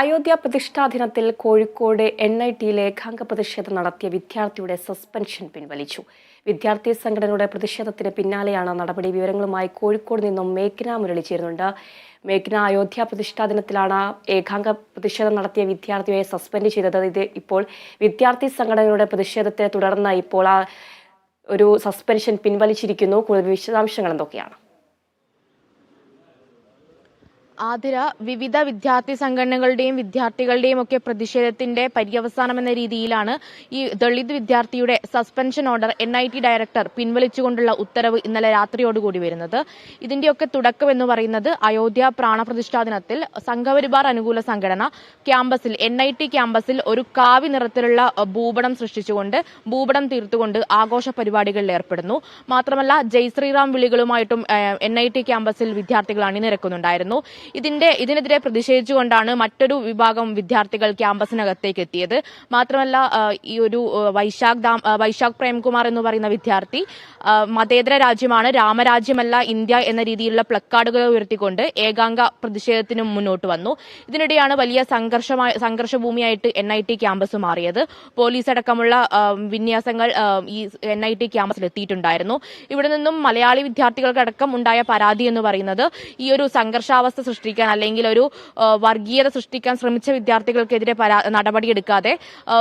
അയോധ്യ പ്രതിഷ്ഠാ ദിനത്തിൽ Kozhikode N I ടിയിലെ ഏകാംഗ പ്രതിഷേധം നടത്തിയ വിദ്യാർത്ഥിയുടെ സസ്പെൻഷൻ പിൻവലിച്ചു. വിദ്യാർത്ഥി സംഘടനയുടെ പ്രതിഷേധത്തിന് പിന്നാലെയാണ് നടപടി വിവരങ്ങളുമായി കോഴിക്കോട് നിന്നും മേഘ്ന മുരളി ചേരുന്നുണ്ട് മേഘ്ന അയോധ്യ പ്രതിഷ്ഠാ ദിനത്തിലാണ് ഏകാംഗ പ്രതിഷേധം നടത്തിയ വിദ്യാർത്ഥിയെ സസ്പെൻഡ് ചെയ്തത്. ഇത് ഇപ്പോൾ വിദ്യാർത്ഥി സംഘടനയുടെ പ്രതിഷേധത്തെ തുടർന്ന് ഇപ്പോൾ ആ ഒരു സസ്പെൻഷൻ പിൻവലിച്ചിരിക്കുന്നു. കൂടുതൽ വിശദാംശങ്ങൾ എന്തൊക്കെയാണ്? ആതിര വിവിധ വിദ്യാർത്ഥി സംഘടനകളുടെയും വിദ്യാർത്ഥികളുടെയും ഒക്കെ പ്രതിഷേധത്തിന്റെ പര്യവസാനം എന്ന രീതിയിലാണ് ഈ ദളിത് വിദ്യാർത്ഥിയുടെ suspension order N I T director പിൻവലിച്ചുകൊണ്ടുള്ള ഉത്തരവ് ഇന്നലെ രാത്രിയോടുകൂടി വരുന്നത്. ഇതിന്റെയൊക്കെ തുടക്കം എന്ന് പറയുന്നത് അയോധ്യ പ്രാണപ്രതിഷ്ഠാ ദിനത്തിൽ സംഘപരിവാർ അനുകൂല സംഘടന ക്യാമ്പസിൽ എൻ ഐ ടി ക്യാമ്പസിൽ ഒരു കാവി നിറത്തിലുള്ള ഭൂപടം സൃഷ്ടിച്ചുകൊണ്ട് ഭൂപടം തീർത്തുകൊണ്ട് ആഘോഷ പരിപാടികളിൽ ഏർപ്പെടുന്നു. മാത്രമല്ല ജയ് ശ്രീറാം വിളികളുമായിട്ടും എൻ ഐ ടി ക്യാമ്പസിൽ വിദ്യാർത്ഥികൾ അണിനിരക്കുന്നുണ്ടായിരുന്നു. ഇതിന്റെ ഇതിനെതിരെ പ്രതിഷേധിച്ചുകൊണ്ടാണ് മറ്റൊരു വിഭാഗം വിദ്യാർത്ഥികൾ ക്യാമ്പസിനകത്തേക്ക് എത്തിയത്. മാത്രമല്ല ഈ ഒരു വൈശാഖ് ദാം വൈശാഖ് പ്രേംകുമാർ എന്ന് പറയുന്ന വിദ്യാർത്ഥി മതേതര രാജ്യമാണ് രാമരാജ്യമല്ല ഇന്ത്യ എന്ന രീതിയിലുള്ള പ്ലക്കാർഡുകൾ ഉയർത്തിക്കൊണ്ട് ഏകാംഗ പ്രതിഷേധത്തിന് മുന്നോട്ട് വന്നു. ഇതിനിടെയാണ് വലിയ സംഘർഷമായ സംഘർഷഭൂമിയായിട്ട് എൻ ഐ ടി ക്യാമ്പസ് മാറിയത്. പോലീസ് അടക്കമുള്ള വിന്യാസങ്ങൾ ഈ എൻ ഐ ടി ക്യാമ്പസിൽ എത്തിയിട്ടുണ്ടായിരുന്നു. ഇവിടെ നിന്നും മലയാളി വിദ്യാർത്ഥികൾക്കടക്കം ഉണ്ടായ പരാതി എന്ന് പറയുന്നത് ഈ ഒരു സംഘർഷാവസ്ഥ സൃഷ്ടിക്കാൻ അല്ലെങ്കിൽ ഒരു വർഗീയത സൃഷ്ടിക്കാൻ ശ്രമിച്ച വിദ്യാർത്ഥികൾക്കെതിരെ നടപടിയെടുക്കാതെ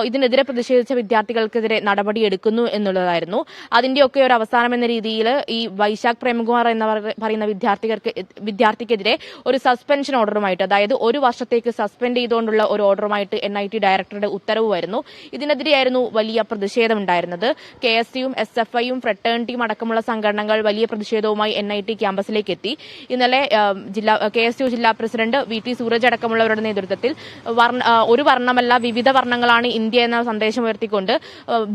ഇതിനെതിരെ പ്രതിഷേധിച്ച വിദ്യാർത്ഥികൾക്കെതിരെ നടപടിയെടുക്കുന്നു എന്നുള്ളതായിരുന്നു. അതിന്റെയൊക്കെ ഒരു അവസാനം എന്ന രീതിയിൽ ഈ വൈശാഖ് പ്രേമകുമാർ എന്ന പറയുന്ന വിദ്യാർത്ഥികൾക്ക് വിദ്യാർത്ഥിക്കെതിരെ ഒരു സസ്പെൻഷൻ ഓർഡറുമായിട്ട് അതായത് ഒരു വർഷത്തേക്ക് സസ്പെൻഡ് ചെയ്തുകൊണ്ടുള്ള ഒരു ഓർഡറുമായിട്ട് എൻ ഐ ടി ഡയറക്ടറുടെ ഉത്തരവ് വരുന്നു. ഇതിനെതിരെയായിരുന്നു വലിയ പ്രതിഷേധമുണ്ടായിരുന്നത് കെ എസ് യുവും എസ് എഫ് ഐയും ഫ്രട്ടേണിറ്റിയും അടക്കമുള്ള സംഘടനകൾ വലിയ പ്രതിഷേധവുമായി എൻ ഐ ടി ക്യാമ്പസിലേക്ക് എത്തി. ഇന്നലെ ജില്ലാ കെ എസ് യു ജില്ലാ പ്രസിഡന്റ് വി ടി സൂരജ് അടക്കമുള്ളവരുടെ നേതൃത്വത്തിൽ ഒരു വർണമല്ല വിവിധ വർണങ്ങളാണ് ഇന്ത്യ എന്ന സന്ദേശം ഉയർത്തിക്കൊണ്ട്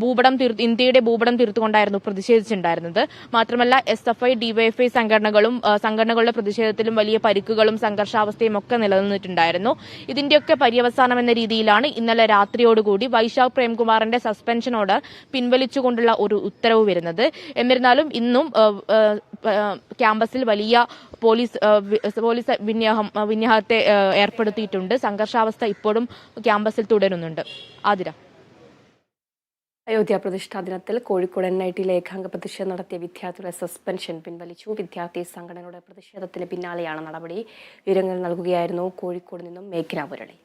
ഭൂപടം ഇന്ത്യയുടെ ഭൂപടം തീർത്തുകൊണ്ടായിരുന്നു പ്രതിഷേധിച്ചിട്ടുണ്ടായിരുന്നത്. മാത്രമല്ല എസ് എഫ് ഐ ഡിവൈഎഫ്ഐ സംഘടനകളും സംഘടനകളുടെ പ്രതിഷേധത്തിലും വലിയ പരിക്കുകളും സംഘർഷാവസ്ഥയും ഒക്കെ നിലനിന്നിട്ടുണ്ടായിരുന്നു. ഇതിന്റെയൊക്കെ പര്യവസാനം എന്ന രീതിയിലാണ് ഇന്നലെ രാത്രിയോടുകൂടി വൈശാഖ് പ്രേംകുമാറിന്റെ സസ്പെൻഷൻ ഓർഡർ പിൻവലിച്ചുകൊണ്ടുള്ള ഒരു ഉത്തരവ് വരുന്നത്. എന്നിരുന്നാലും ഇന്നും ക്യാമ്പസിൽ വലിയ പോലീസ് പോലീസ് വിന്യാഹം വിന്യാഹത്തെ ഏർപ്പെടുത്തിയിട്ടുണ്ട്. സംഘർഷാവസ്ഥ ഇപ്പോഴും ക്യാമ്പസിൽ തുടരുന്നുണ്ട്. ആതിര. അയോധ്യ പ്രതിഷ്ഠാ ദിനത്തിൽ കോഴിക്കോട് എൻ ഐ ടി ഏകാംഗ പ്രതിഷേധം നടത്തിയ വിദ്യാർത്ഥികളെ സസ്പെൻഷൻ പിൻവലിച്ചു. വിദ്യാർത്ഥി സംഘടനയുടെ പ്രതിഷേധത്തിന് പിന്നാലെയാണ് നടപടി. വിവരങ്ങൾ നൽകുകയായിരുന്നു കോഴിക്കോട് നിന്നും മേഘന മുരളി.